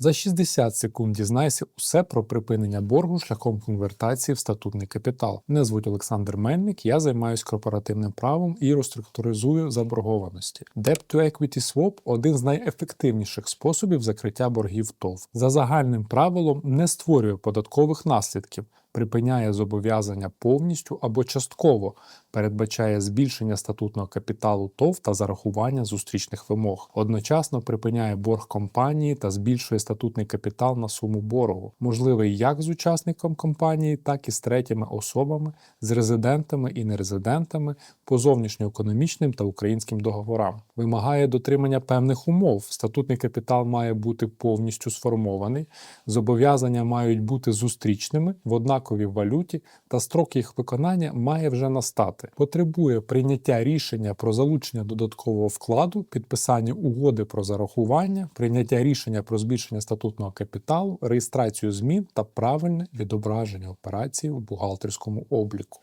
За 60 секунд дізнайся усе про припинення боргу шляхом конвертації в статутний капітал. Мене звуть Олександр Мельник, я займаюся корпоративним правом і розструктуризую заборгованості. Debt to Equity Swap – один з найефективніших способів закриття боргів ТОВ. За загальним правилом не створює податкових наслідків, припиняє зобов'язання повністю або частково, передбачає збільшення статутного капіталу ТОВ та зарахування зустрічних вимог. Одночасно припиняє борг компанії та збільшує статутний капітал на суму боргу, можливий як з учасником компанії, так і з третіми особами, з резидентами і нерезидентами по зовнішньоекономічним та українським договорам. Вимагає дотримання певних умов. Статутний капітал має бути повністю сформований, зобов'язання мають бути зустрічними в однаковій валюті, та строк їх виконання має вже настати. Потребує прийняття рішення про залучення додаткового вкладу, підписання угоди про зарахування, прийняття рішення про збільшення статутного капіталу, реєстрацію змін та правильне відображення операцій у бухгалтерському обліку.